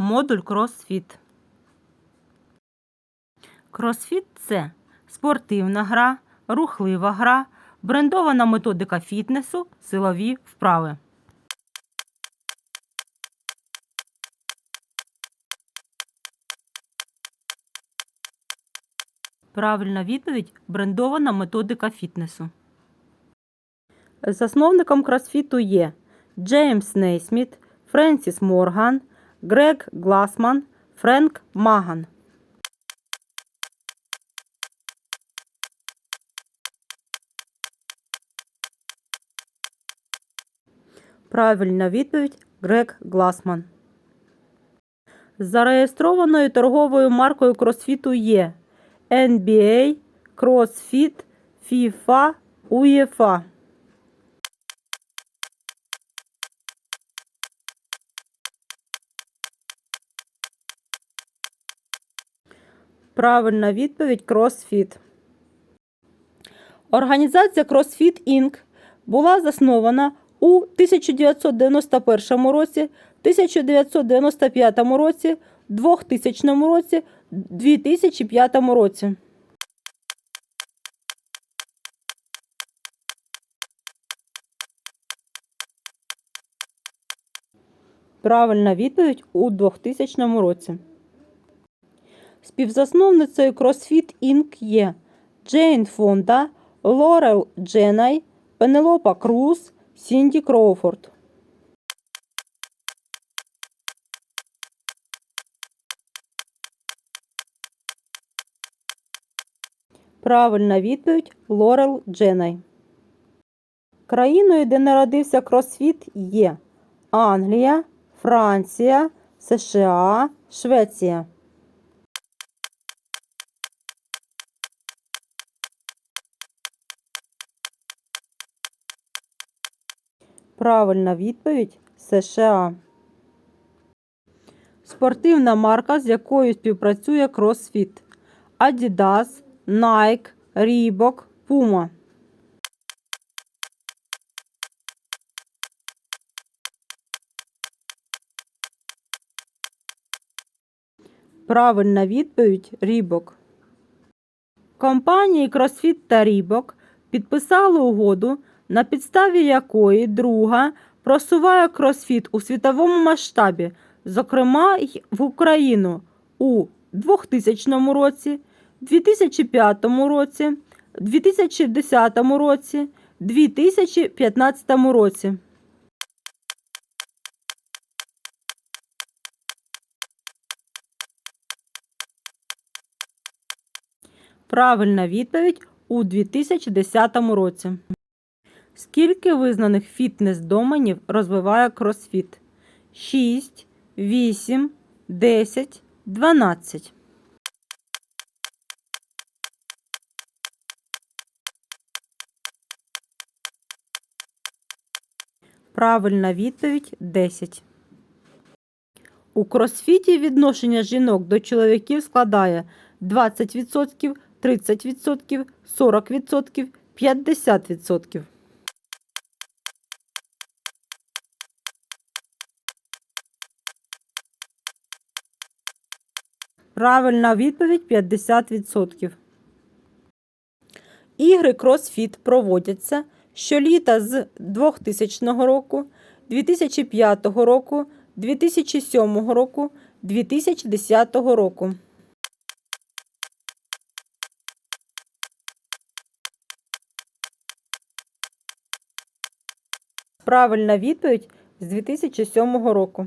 Модуль кросфіт. Кросфіт це спортивна гра, рухлива гра, брендована методика фітнесу, силові вправи. Правильна відповідь брендована методика фітнесу. Засновником кросфіту є Джеймс Нейсміт, Френсіс Морган, Грег Гласман, Френк Маган. Правильна відповідь Грег Гласман. Зареєстрованою торговою маркою кросфіту є NBA, CrossFit, FIFA, UEFA. Правильна відповідь CrossFit. Організація CrossFit Inc. була заснована у 1991 році, 1995 році, 2000 році, 2005 році. Правильна відповідь у 2000 році. Співзасновницею CrossFit Inc. є Джейн Фонда, Лорел Дженай, Пенелопа Круз, Сінді Кроуфорд. Правильна відповідь Лорел Дженай. Країною, де народився кросфіт, є Англія, Франція, США, Швеція. Правильна відповідь США. Спортивна марка, з якою співпрацює CrossFit. Adidas, Nike, Reebok, Puma. Правильна відповідь Reebok. Компанії CrossFit та Reebok підписали угоду, на підставі якої друга просуває кросфіт у світовому масштабі, зокрема й в Україну у 2000 році, 2005 році, 2010 році, 2015 році. Правильна відповідь у 2010 році. Скільки визнаних фітнес-доменів розвиває кросфіт? 6, 8, 10, 12. Правильна відповідь 10. У кросфіті відношення жінок до чоловіків складає 20%, 30%, 40%, 50%. Правильна відповідь 50%. Ігри CrossFit проводяться щоліта з 2000 року, 2005 року, 2007 року, 2010 року. Правильна відповідь з 2007 року.